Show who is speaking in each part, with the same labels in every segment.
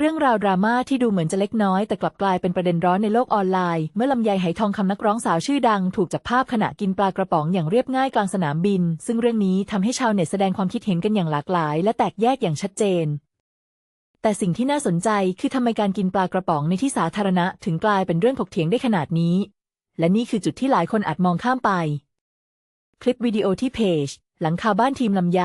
Speaker 1: เรื่องราวดราม่าที่ดูเหมือนจะเล็กน้อย แต่กลับกลายเป็นประเด็นร้อนในโลกออนไลน์ เมื่อลำไยไหทองคำนักร้องสาวชื่อดัง ถูกจับภาพขณะกินปลากระป๋องอย่างเรียบง่ายกลางสนามบิน ซึ่งเรื่องนี้ทำให้ชาวเน็ตแสดงความคิดเห็นกันอย่างหลากหลาย และแตกแยกอย่างชัดเจน แต่สิ่งที่น่าสนใจคือทำไมการกินปลากระป๋องในที่สาธารณะถึงกลายเป็นเรื่องถกเถียงได้ขนาดนี้ และนี่คือจุดที่หลายคนอาจมองข้ามไป คลิปวิดีโอที่เพจหลังคาบ้านทีมลำไย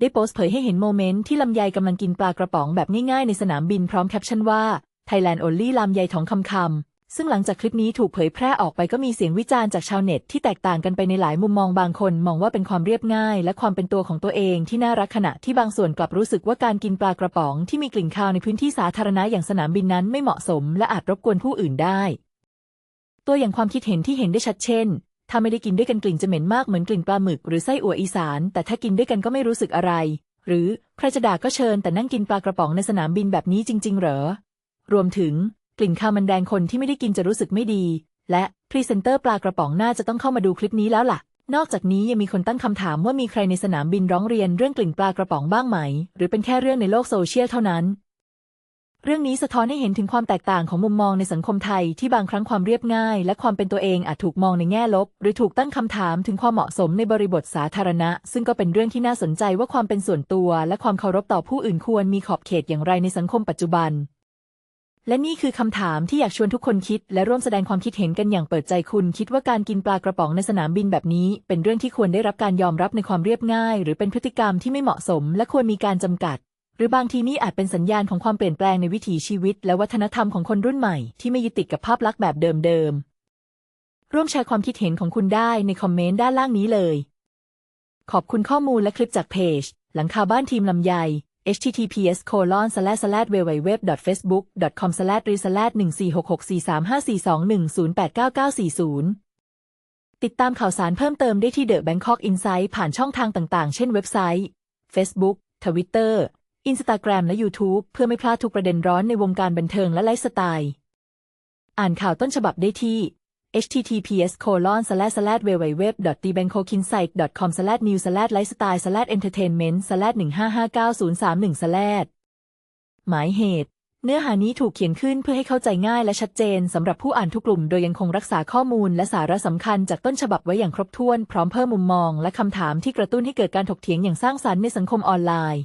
Speaker 1: ได้โพสต์เผยให้เห็นโมเมนต์ที่ลำไยกำลังกินปลากระป๋องแบบง่ายๆในสนามบินพร้อมแคปชั่นว่า Thailand Only ลำไยทองคำคำซึ่งหลังจากคลิปนี้ถูกเผยแพร่ออกไปก็มีเสียงวิจารณ์จากชาวเน็ตที่แตกต่างกันไปในหลายมุมมองบางคน มองว่าเป็นความเรียบง่าย และความเป็นตัวของตัวเองที่น่ารักขณะที่บางส่วนกลับรู้สึกว่าการกินปลากระป๋องที่มีกลิ่นคาวในพื้นที่สาธารณะอย่างสนามบินนั้นไม่เหมาะสม และอาจรบกวนผู้อื่นได้ ตัวอย่างความคิดเห็นที่เห็นได้ชัดเช่น ถ้าไม่ได้กินด้วยกันกลิ่นจะเหม็นมากเหมือนกลิ่นปลาหมึกหรือไส้อั่วอีสาน แต่ถ้ากินด้วยกันก็ไม่รู้สึกอะไร หรือใครจะด่าก็เชิญ แต่นั่งกินปลากระป๋องในสนามบินแบบนี้จริง ๆ เหรอ รวมถึงกลิ่นคาวมันแดงคนที่ไม่ได้กินจะรู้สึกไม่ดี และพรีเซนเตอร์ปลากระป๋องน่าจะต้องเข้ามาดูคลิปนี้แล้วล่ะ นอกจากนี้ยังมีคนตั้งคำถามว่ามีใครในสนามบินร้องเรียนเรื่องกลิ่นปลากระป๋องบ้างไหม หรือเป็นแค่เรื่องในโลกโซเชียลเท่านั้น เรื่องนี้สะท้อนให้เห็นถึงความแตกต่างของมุมมองในสังคมไทยที่บางครั้งความเรียบง่าย และความเป็นตัวเองอาจถูกมองในแง่ลบ หรือถูกตั้งคำถามถึงความเหมาะสมในบริบทสาธารณะ ซึ่งก็เป็นเรื่องที่น่าสนใจว่าความเป็นส่วนตัว และความเคารพต่อผู้อื่นควรมีขอบเขตอย่างไรในสังคมปัจจุบัน และนี่คือคำถามที่อยากชวนทุกคนคิด และร่วมแสดงความคิดเห็นกันอย่างเปิดใจคุณคิดว่าการกินปลากระป๋องในสนามบินแบบนี้ เป็นเรื่องที่ควรได้รับการยอมรับในความเรียบง่าย หรือเป็นพฤติกรรมที่ไม่เหมาะสม และควรมีการจำกัด รือบางทีนี่อาจเป็นสัญญาณของความเปลี่ยนแปลงในวิถีชีวิต และวัฒนธรรมของคนรุ่นใหม่ที่ไม่ยึดติดกับภาพลักษณ์แบบเดิมๆ ร่วมแชร์ความคิดเห็นของคุณได้ในคอมเมนต์ด้านล่างนี้เลย ขอบคุณข้อมูลและคลิปจากเพจ หลังคาบ้านทีมลำไย https colon slash slash www facebook com slash re slash 1 4 6 6 4 3 5 4 2 1 0 8 9 9 4 0 ติดตามข่าวสารเพิ่มเติมได้ที่ The Bangkok Insight ผ่านช่องทางต่างๆ เช่นเว็บไซต์ Facebook Twitter Instagram และ YouTube เพื่อไม่พลาดทุกประเด็นร้อนในวงการบันเทิงและไลฟ์สไตล์ อ่านข่าวต้นฉบับได้ที่ https colon slash slash www tbangkokinsight com slash news slash lifestyle slash entertainment slash 1559031 slash หมายเหตุ เนื้อหานี้ถูกเขียนขึ้นเพื่อให้เข้าใจง่ายและชัดเจนสำหรับผู้อ่านทุกกลุ่ม โดยยังคงรักษาข้อมูลและสาระสำคัญจากต้นฉบับไว้อย่างครบถ้วน พร้อมเพิ่มมุมมอง และคำถามที่กระตุ้นให้เกิดการถกเถียงอย่างสร้างสรรค์ในสังคมออนไลน์